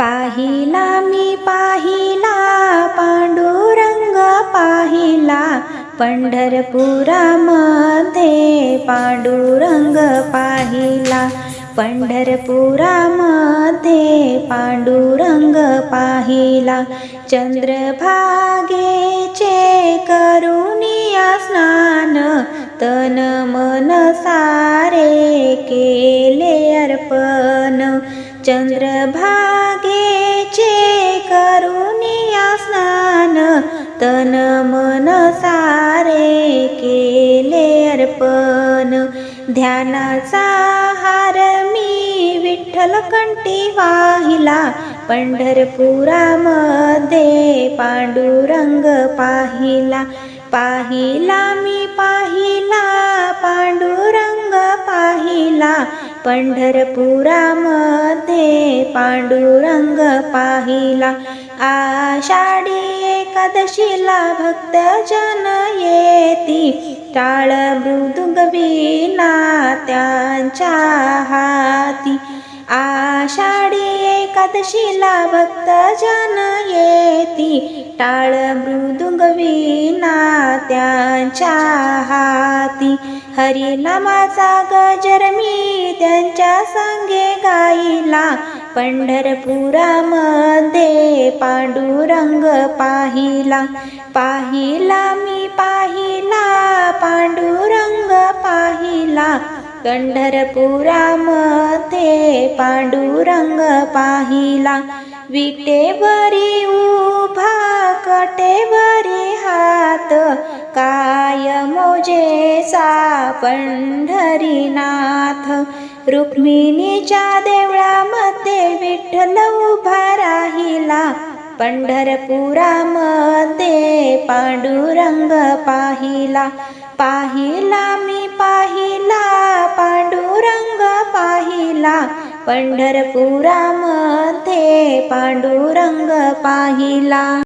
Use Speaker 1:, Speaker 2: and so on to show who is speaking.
Speaker 1: पाहिला मी पाहिला पांडुरंग पाहिला. पंढरपुरामध्ये पांडुरंग पाहिला. पंढरपुरामध्ये पांडुरंग पाहिला. चंद्रभागेचे करुणिया स्नान तन मन सारे केले अर्पण. चंद्रभा तन मन सारे केले अर्पण. ध्यानाचा हार मी विठ्ठल कंठी वाहिला. पंढरपुरामध्ये पांडुरंग पाहिला. पाहिला मी पाहिला पांडुरंग पाहिला. पंढरपुरामध्ये पांडुरंग पाहिला. आषाढी एकादशीला भक्तजन येती. टाळ मृदुंगवीणा त्यांच्या हाती. आषाढी एकादशीला भक्तजन येती. टाळ मृदुंगवीणा त्यांच्या हाती. हरिनामाचा गजर मी त्या संगे गाईला पंढरपुरामध्ये पांडुरंग पाहिला. पाहिला मी पाहिला पांडुरंग पाहिला. पंढरपुरामध्ये पांडुरंग पाहिला. विटेवरी उभा कटेवरी हात. काय मोजेचा पंढरीनाथ. रुक्मिणीच्या देवळामध्ये विठ्ठल उभा राहिला. पंढरपुरामध्ये पांडुरंग पाहिला. पाहिला मी पाहिला पांडुरंग पाहिला. पंढरपुरामध्ये पांडुरंग पाहिला.